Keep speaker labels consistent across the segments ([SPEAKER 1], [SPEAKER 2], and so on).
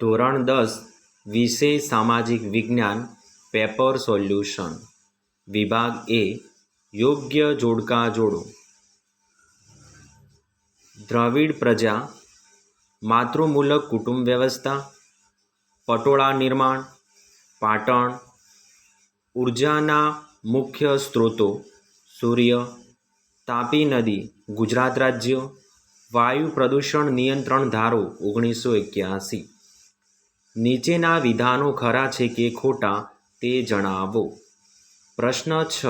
[SPEAKER 1] ધોરણ દસ, વિષય સામાજિક વિજ્ઞાન, પેપર સોલ્યુશન. વિભાગ એ, યોગ્ય જોડકા જોડો. દ્રવિડ પ્રજા, માતૃમૂલક કુટુંબ વ્યવસ્થા, પટોળા નિર્માણ, પાટણ. ઉર્જાના મુખ્ય સ્ત્રોતો, સૂર્ય, તાપી નદી, ગુજરાત રાજ્ય. વાયુ પ્રદૂષણ નિયંત્રણ ધારો, ઓગણીસો એક્યાસી. નીચેના વિધાનો ખરા છે કે ખોટા તે જણાવો. પ્રશ્ન છ.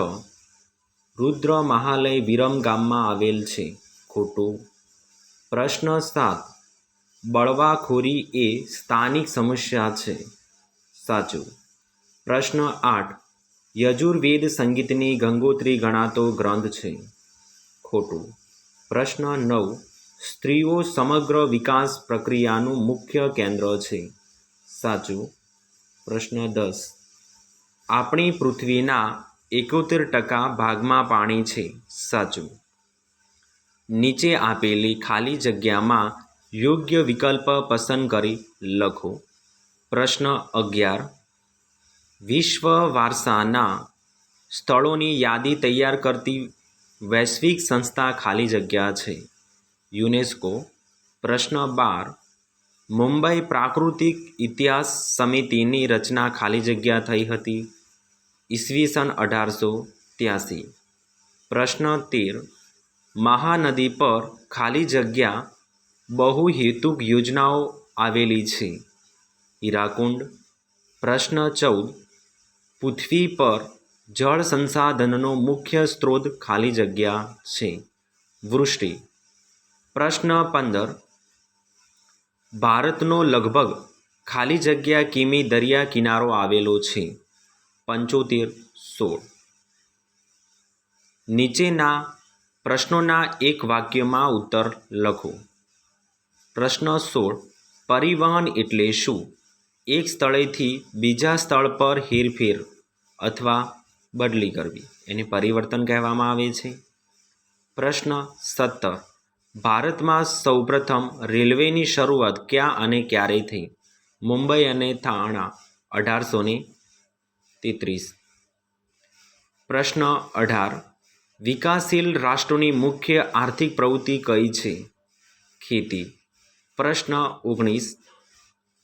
[SPEAKER 1] રુદ્ર મહાલય વિરમ ગામમાં આવેલ છે. ખોટું. પ્રશ્ન સાત. બળવાખોરી એ સ્થાનિક સમસ્યા છે. સાચું. પ્રશ્ન આઠ. યજુર્વેદ સંગીતની ગંગોત્રી ગણાતો ગ્રંથ છે. ખોટું. પ્રશ્ન નવ. સ્ત્રીઓ સમગ્ર વિકાસ પ્રક્રિયાનું મુખ્ય કેન્દ્ર છે. સાચું? પ્રશ્ન દસ. આપણી પૃથ્વીના એકોતેર ટકા ભાગમાં પાણી છે. સાચું. નીચે આપેલી ખાલી જગ્યામાં યોગ્ય વિકલ્પ પસંદ કરી લખો. પ્રશ્ન અગિયાર. વિશ્વ વારસાના સ્થળોની યાદી તૈયાર કરતી વૈશ્વિક સંસ્થા ખાલી જગ્યા છે. યુનેસ્કો. પ્રશ્ન બાર. મુંબઈ પ્રાકૃતિક ઇતિહાસ સમિતિની રચના ખાલી જગ્યા થઈ હતી. ઈસવીસન અઢારસો ત્યાસી. પ્રશ્ન તેર. મહાનદી પર ખાલી જગ્યા બહુહેતુક યોજનાઓ આવેલી છે. હીરાકુંડ. પ્રશ્ન ચૌદ. પૃથ્વી પર જળ સંસાધનનો મુખ્ય સ્ત્રોત ખાલી જગ્યા છે. વૃષ્ટિ. પ્રશ્ન પંદર. ભારતનો લગભગ ખાલી જગ્યા કિમી દરિયા કિનારો આવેલો છે. પંચોતેર સોળ. નીચેના પ્રશ્નોના એક વાક્યમાં ઉત્તર લખો. પ્રશ્ન સોળ, પરિવહન એટલે શું? એક સ્થળેથી બીજા સ્થળ પર હેરફેર અથવા બદલી કરવી. એને પરિવર્તન કહેવામાં આવે છે. પ્રશ્ન સત્તર ભારતમાં સૌપ્રથમ રેલવેની શરૂઆત ક્યાં અને ક્યારે થઈ? મુંબઈ અને થાણા, અઢારસો ને તેત્રીસ. પ્રશ્ન અઢાર. વિકાસશીલ રાષ્ટ્રોની મુખ્ય આર્થિક પ્રવૃત્તિ કઈ છે? ખેતી. પ્રશ્ન ઓગણીસ.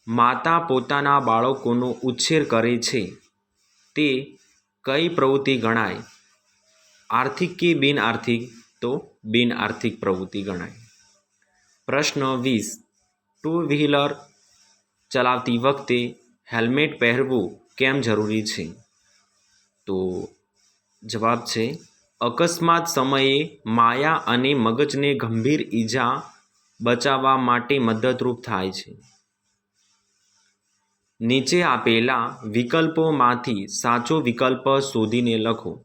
[SPEAKER 1] માતા પોતાના બાળકોનો ઉછેર કરે છે. તે કઈ પ્રવૃત્તિ ગણાય? આર્થિક કે બિનઆર્થિક તો બિન આર્થિક પ્રવૃત્તિ ગણાય. પ્રશ્ન વીસ. ટુ વ્હીલર ચલાવતી વખતે હેલ્મેટ પહેરવું કેમ જરૂરી છે? તો જવાબ છે, અકસ્માત સમયે માયા અને મગજને ગંભીર ઈજા બચાવવા માટે મદદરૂપ થાય છે. નીચે આપેલા વિકલ્પોમાંથી સાચો વિકલ્પ શોધીને લખો.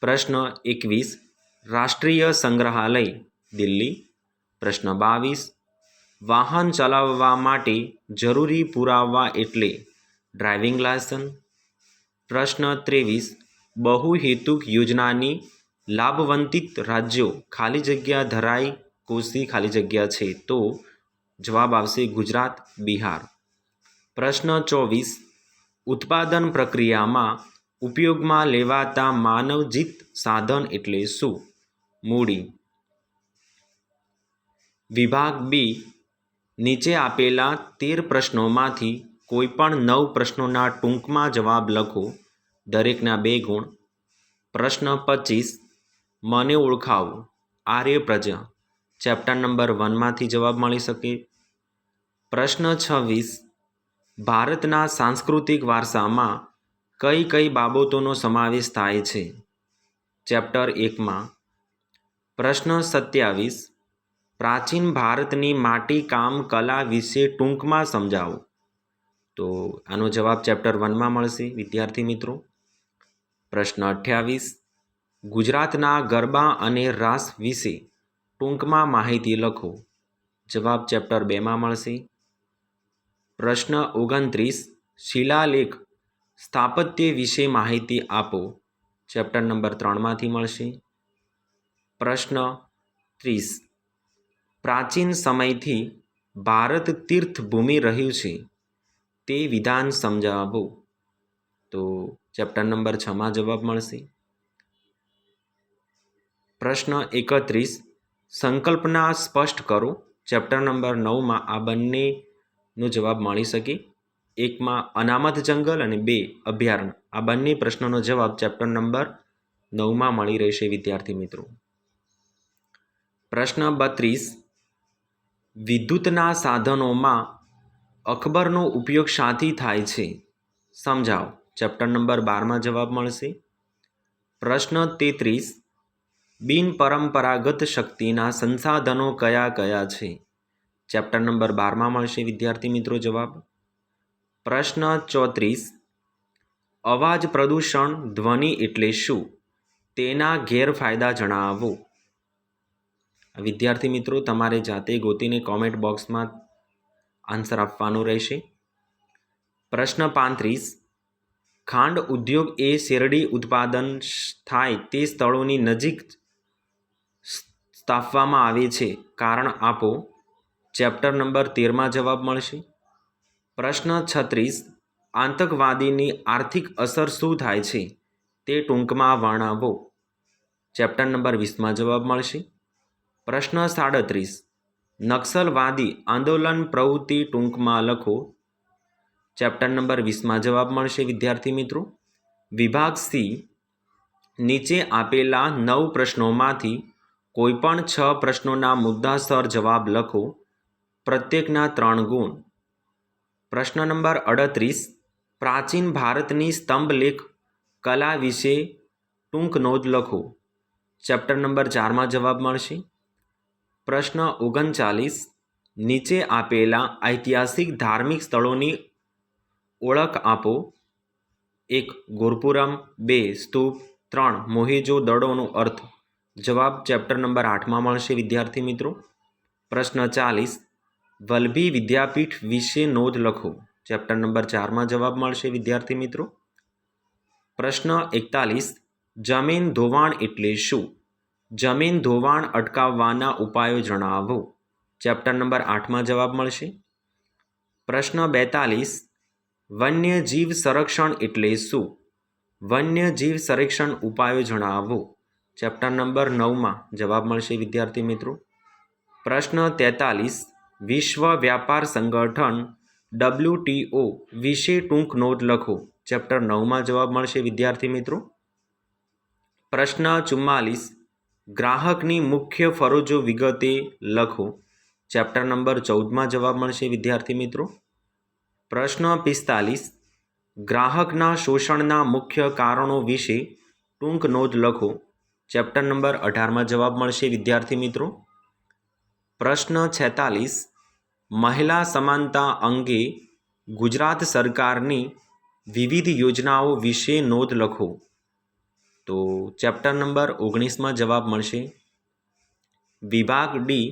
[SPEAKER 1] પ્રશ્ન એકવીસ. રાષ્ટ્રીય સંગ્રહાલય, દિલ્હી. પ્રશ્ન બાવીસ. વાહન ચલાવવા માટે જરૂરી પુરાવા એટલે ડ્રાઇવિંગ લાયસન્સ. પ્રશ્ન ત્રેવીસ. બહુહેતુક યોજનાની લાભવંતિત રાજ્યો ખાલી જગ્યા ધરાઈ કોશી ખાલી જગ્યા છે તો જવાબ આવશે ગુજરાત, બિહાર. પ્રશ્ન ચોવીસ. ઉત્પાદન પ્રક્રિયામાં ઉપયોગમાં લેવાતા માનવજીત સાધન એટલે શું? મૂડી. વિભાગ બી નીચે આપેલા તેર પ્રશ્નોમાંથી કોઈપણ નવ પ્રશ્નોના ટૂંકમાં જવાબ લખો. દરેકના બે ગુણ. પ્રશ્ન પચીસ, મને ઓળખાવો. આર્ય પ્રજા. ચેપ્ટર નંબર વનમાંથી જવાબ મળી શકે. પ્રશ્ન છવ્વીસ, ભારતના સાંસ્કૃતિક વારસામાં કઈ કઈ બાબતોનો સમાવેશ થાય છે? ચેપ્ટર એકમાં પ્રશ્ન સત્યાવીસ. પ્રાચીન ભારતની માટીકામ કલા વિશે ટૂંકમાં સમજાવો. તો આનો જવાબ ચેપ્ટર વનમાં મળશે, વિદ્યાર્થી મિત્રો. પ્રશ્ન અઠ્યાવીસ. ગુજરાતના ગરબા અને રાસ વિશે ટૂંકમાં માહિતી લખો. જવાબ ચેપ્ટર બેમાં મળશે. પ્રશ્ન ઓગણત્રીસ. શિલાલેખ સ્થાપત્ય વિશે માહિતી આપો. ચેપ્ટર નંબર ત્રણમાંથી મળશે. પ્રશ્ન ત્રીસ. પ્રાચીન સમયથી ભારત તીર્થભૂમિ રહ્યું છે, તે વિધાન સમજાવો. તો ચેપ્ટર નંબર છમાં જવાબ મળશે. પ્રશ્ન એકત્રીસ. સંકલ્પના સ્પષ્ટ કરો. ચેપ્ટર નંબર નવમાં આ બંનેનો જવાબ મળી શકે. એકમાં અનામત જંગલ અને બે અભયારણ્ય. આ બંને પ્રશ્નોનો જવાબ ચેપ્ટર નંબર નવમાં મળી રહેશે, વિદ્યાર્થી મિત્રો. પ્રશ્ન બત્રીસ. વિદ્યુતના સાધનોમાં અકબરનો ઉપયોગ શાથી થાય છે? સમજાવો. ચેપ્ટર નંબર બારમાં જવાબ મળશે. પ્રશ્ન તેત્રીસ. બિનપરંપરાગત શક્તિના સંસાધનો કયા કયા છે? ચેપ્ટર નંબર બારમાં મળશે વિદ્યાર્થી મિત્રો જવાબ. પ્રશ્ન ચોત્રીસ. અવાજ પ્રદૂષણ ધ્વનિ એટલે શું? તેના ગેરફાયદા જણાવો. વિદ્યાર્થી મિત્રો, તમારે જાતે ગોતીને કોમેન્ટ બોક્સમાં આન્સર આપવાનો રહેશે. પ્રશ્ન પાંત્રીસ. ખાંડ ઉદ્યોગ એ શેરડી ઉત્પાદન થાય તે સ્થળોની નજીક સ્થાપવામાં આવે છે. કારણ આપો, ચેપ્ટર નંબર તેરમાં જવાબ મળશે. પ્રશ્ન છત્રીસ. આતંકવાદીની આર્થિક અસર શું થાય છે તે ટૂંકમાં વર્ણવો. ચેપ્ટર નંબર વીસમાં જવાબ મળશે. પ્રશ્ન સાડત્રીસ. નક્સલવાદી આંદોલન પ્રવૃત્તિ ટૂંકમાં લખો. ચેપ્ટર નંબર વીસમાં જવાબ મળશે, વિદ્યાર્થી મિત્રો. વિભાગ સી. નીચે આપેલા નવ પ્રશ્નોમાંથી કોઈપણ છ પ્રશ્નોના મુદ્દાસર જવાબ લખો. પ્રત્યેકના ત્રણ ગુણ. પ્રશ્ન નંબર અડત્રીસ. પ્રાચીન ભારતની સ્તંભલેખ કલા વિશે ટૂંક નોંધ લખો. ચેપ્ટર નંબર ચારમાં જવાબ મળશે. પ્રશ્ન ઓગણચાલીસ. નીચે આપેલા ઐતિહાસિક ધાર્મિક સ્થળોની ઓળખ આપો. એક, ગુરપુરમ. બે, સ્તૂપ. ત્રણ, મોહેજો દડોનો અર્થ. જવાબ ચેપ્ટર નંબર આઠમાં મળશે, વિદ્યાર્થી મિત્રો. પ્રશ્ન ચાલીસ. વલભી વિદ્યાપીઠ વિશે નોંધ લખો. ચેપ્ટર નંબર ચારમાં જવાબ મળશે, વિદ્યાર્થી મિત્રો. પ્રશ્ન એકતાલીસ. જમીન ધોવાણ એટલે શું? જમીન ધોવાણ અટકાવવાના ઉપાયો જણાવો. ચેપ્ટર નંબર આઠમાં જવાબ મળશે. પ્રશ્ન બેતાલીસ, વન્યજીવ સંરક્ષણ એટલે શું? વન્યજીવ સંરક્ષણ ઉપાયો જણાવો. ચેપ્ટર નંબર નવમાં જવાબ મળશે, વિદ્યાર્થી મિત્રો. પ્રશ્ન તેતાલીસ, વિશ્વ વ્યાપાર સંગઠન ડબલ્યુટીઓ વિશે ટૂંક નોટ લખો. ચેપ્ટર નવમાં જવાબ મળશે, વિદ્યાર્થી મિત્રો. પ્રશ્ન ચુમ્માલીસ ગ્રાહકની મુખ્ય ફરજો વિગતે લખો. ચેપ્ટર નંબર ચૌદમાં જવાબ મળશે, વિદ્યાર્થી મિત્રો. પ્રશ્ન પિસ્તાલીસ. ગ્રાહકના શોષણના મુખ્ય કારણો વિશે ટૂંક નોંધ લખો. ચેપ્ટર નંબર અઢારમાં જવાબ મળશે, વિદ્યાર્થી મિત્રો. પ્રશ્ન છેતાલીસ. મહિલા સમાનતા અંગે ગુજરાત સરકારની વિવિધ યોજનાઓ વિશે નોંધ લખો. તો ચેપ્ટર નંબર ઓગણીસમાં જવાબ મળશે. વિભાગ ડી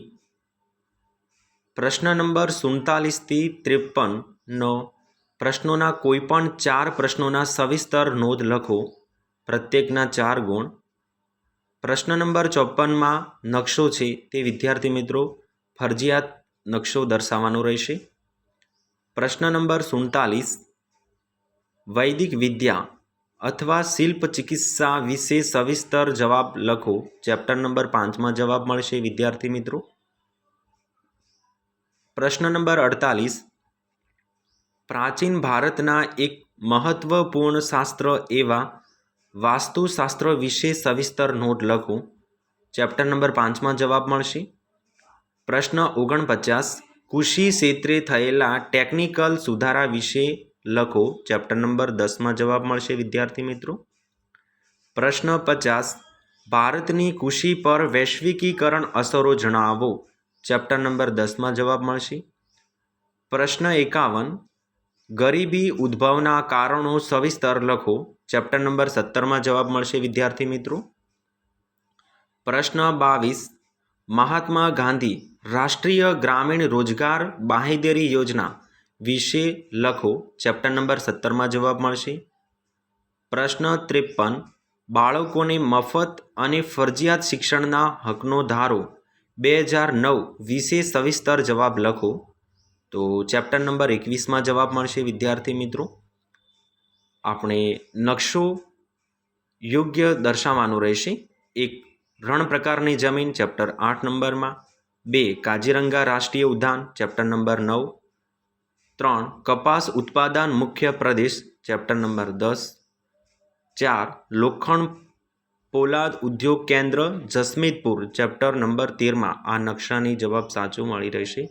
[SPEAKER 1] પ્રશ્ન નંબર સુડતાલીસથી ત્રેપનનો પ્રશ્નોના કોઈપણ ચાર પ્રશ્નોના સવિસ્તર નોંધ લખો. પ્રત્યેકના ચાર ગુણ. પ્રશ્ન નંબર ચોપનમાં નકશો છે તે વિદ્યાર્થી મિત્રો ફરજિયાત નકશો દર્શાવવાનો રહેશે. પ્રશ્ન નંબર સુડતાલીસ. વૈદિક વિદ્યા અથવા શિલ્પ ચિકિત્સા વિશે સવિસ્તર જવાબ લખો. ચેપ્ટર નંબર પાંચમાં જવાબ મળશે, વિદ્યાર્થી મિત્રો. પ્રશ્ન નંબર અડતાલીસ. પ્રાચીન ભારતના એક મહત્વપૂર્ણ શાસ્ત્ર એવા વાસ્તુશાસ્ત્ર વિશે સવિસ્તર નોટ લખો. ચેપ્ટર નંબર પાંચમાં જવાબ મળશે. પ્રશ્ન ઓગણપચાસ. કૃષિ ક્ષેત્રે થયેલા ટેકનિકલ સુધારા વિશે લખો ચેપ્ટર નંબર દસમાં જવાબ મળશે, વિદ્યાર્થી મિત્રો. પ્રશ્ન પચાસ, ભારતની કૃષિ પર વૈશ્વિકીકરણ અસરો જણાવો. ચેપ્ટર નંબર દસમાં જવાબ મળશે. પ્રશ્ન એકાવન, ગરીબી ઉદ્ભવના કારણો સવિસ્તર લખો. ચેપ્ટર નંબર સત્તરમાં જવાબ મળશે, વિદ્યાર્થી મિત્રો. પ્રશ્ન બાવીસ, મહાત્મા ગાંધી રાષ્ટ્રીય ગ્રામીણ રોજગાર બાંહેધરી યોજના વિશે લખો. ચેપ્ટર નંબર સત્તરમાં જવાબ મળશે. પ્રશ્ન ત્રેપન. બાળકોને મફત અને ફરજિયાત શિક્ષણના હકનો ધારો. બે હજાર નવ વિશે સવિસ્તર જવાબ લખો. તો ચેપ્ટર નંબર એકવીસમાં જવાબ મળશે, વિદ્યાર્થી મિત્રો. આપણે નકશો યોગ્ય દર્શાવવાનો રહેશે. એક રણ પ્રકારની જમીન ચેપ્ટર આઠ નંબરમાં. બે, કાજીરંગા રાષ્ટ્રીય ઉદ્યાન ચેપ્ટર નંબર નવ. ત્રણ, કપાસ ઉત્પાદન મુખ્ય પ્રદેશ ચેપ્ટર નંબર દસ. ચાર, લોખંડ પોલાદ ઉદ્યોગ કેન્દ્ર, જસમીતપુર ચેપ્ટર નંબર તેરમાં આ નકશાની જવાબ સાચું મળી રહેશે.